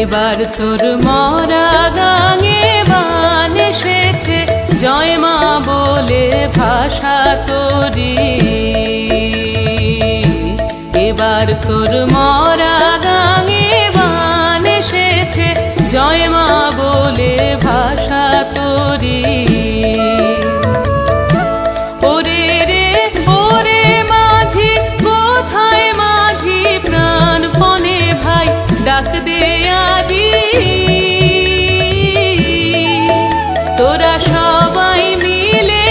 এবার তোর মরা গাঙে বান এসেছে। জয় মা বলে ভাষা তোরি। এবার তোর মরা গাঙে বান এসেছে। জয় মা বলে ভাষা তোরি। সবাই মিলে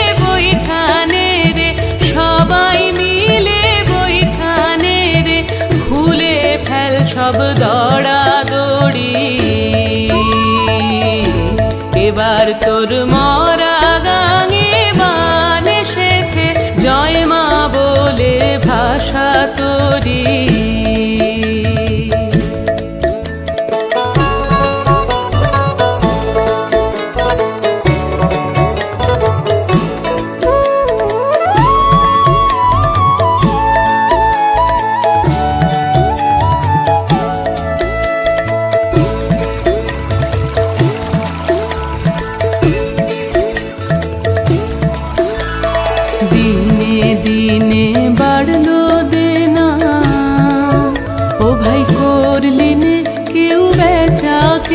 রে সবাই মিলে রে খুলে সব দড়া দড়ি। এবার তোর মরা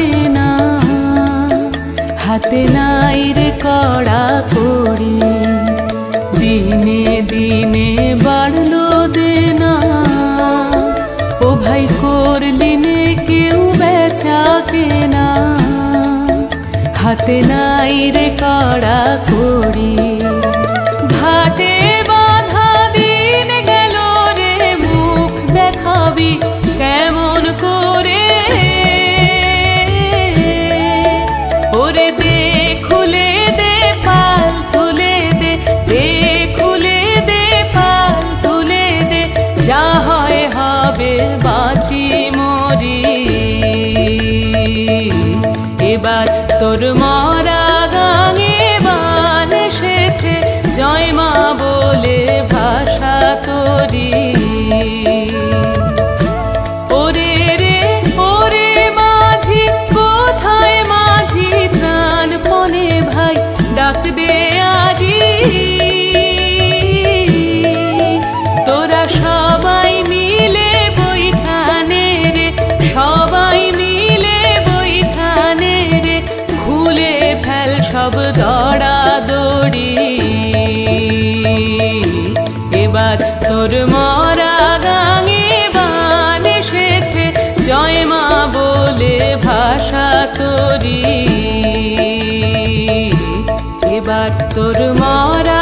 বেচা কেনা হাতে নাই কড়া করি দিনে দিনে বাড়লো দেনা। ও ভাই করলিনে কেউ বেচা কেনা। হাতে নাই কড়া করি তোর মরা গাঙে বান এসেছে। জয় মা বলে ভাষা তোরি। ওরে রে, ওরে কোথায় মাঝি ভাই? ডাক দে আজি। দড়া। এবার তোর মরা গাঙে বান এসেছে, জয় মা বলে ভাষা তোরি। এবার তোর মরা